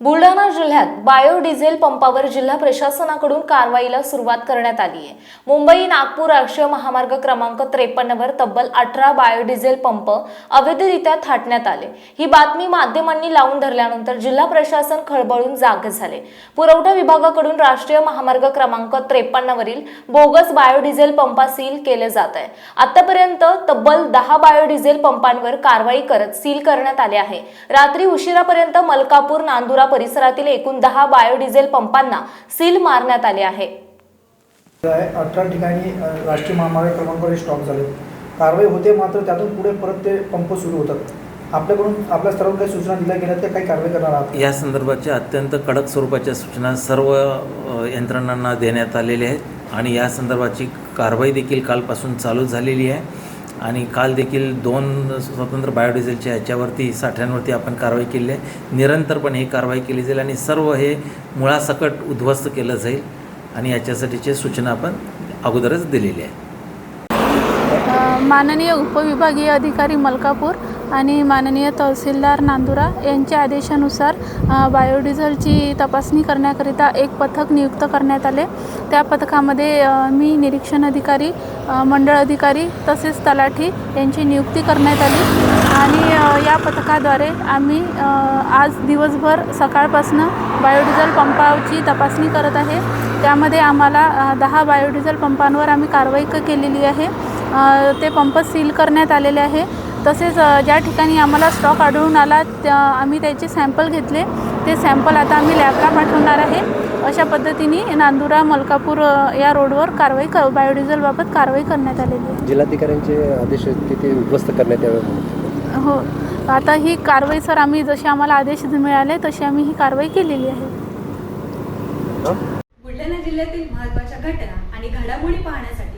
बुलढाणा जिल्ह्यात बायोडिझेल पंपावर जिल्हा प्रशासनाकडून कारवाईला सुरुवात करण्यात आली आहे. मुंबई नागपूर राष्ट्रीय महामार्ग क्रमांक त्रेपन्नवर तब्बल अठरा बायोडिझेल पंप अवैधरित्या थाटण्यात आले. ही बातमी माध्यमांनी लावून धरल्यानंतर जिल्हा प्रशासन खळबळून जागे झाले. पुरवठा विभागाकडून राष्ट्रीय महामार्ग क्रमांक त्रेपन्नवरील बोगस बायोडिझेल पंपा सील केले जात आहे. आतापर्यंत तब्बल दहा बायोडिझेल पंपांवर कारवाई करत सील करण्यात आले आहे. रात्री उशिरापर्यंत मलकापूर नांदुरा परिसरातील एकूण दहा बायोडिझेल पंपांना सील मारण्यात आले आहे. आहे. अठरा ठिकाणी राष्ट्रीय महामार्ग क्रमांकावर स्टॉक झाले. कारवाई होते मात्र त्यातून पुढे परत ते पंप सुरू होतात. आपल्याकडून आपल्या स्तरावर काही सूचना दिल्या गेल्या त्या काही कारवाई करणार आहात? या संदर्भाच्या अत्यंत कडक स्वरूपाच्या सूचना सर्व यंत्रणांना देण्यात आलेल्या आहेत आणि या संदर्भाची कारवाई देखील कालपासून चालू झालेली आहे. आणि काल देखील दोन स्वतंत्र बायोडिझेलच्या ह्याच्यावरती साठ्यांवरती आपण कारवाई केली आहे. निरंतरपणे ही कारवाई केली जाईल आणि सर्व हे मुळासकट उद्ध्वस्त केलं जाईल. आणि याच्यासाठीची सूचना आपण अगोदरच दिलेली आहे. माननीय उपविभागीय अधिकारी मलकापूर आणि माननीय तहसीलदार नांदुरा यांच्या आदेशानुसार बायोडिझेलची तपासणी करण्याकरिता एक पथक नियुक्त करण्यात आले. त्या पथकामध्ये मी निरीक्षण अधिकारी मंडळ अधिकारी तसेच तलाठी यांची नियुक्ती करण्यात आली. आणि या पथकाद्वारे आम्ही आज दिवसभर सकाळपासून बायोडिझेल पंपाची तपासणी करत आहे. त्यामध्ये आम्हाला दहा बायोडिझेल पंपांवर आम्ही कारवाई केलेली आहे. ते पंप सील करण्यात आलेले आहे. तसेच ज्या ठिकाणी आम्हाला स्टॉक आढळून आला त्या आम्ही त्याचे सॅम्पल घेतले. ते सॅम्पल आता आम्ही लॅबला पाठवणार आहे. अशा पद्धतीने नांदुरा मलकापूर या रोडवर कारवाई क बायोडिझेलबाबत कारवाई करण्यात आलेली आहे. जिल्हाधिकाऱ्यांचे आदेश तिथे उद्ध्वस्त करण्यात यावे हो. आता ही कारवाई सर आम्ही जसे आम्हाला आदेश मिळाले तशी आम्ही ही कारवाई केलेली आहे. बुलढाणा जिल्ह्यातील महत्त्वाच्या घटना आणि घडामोडी पाहण्यासाठी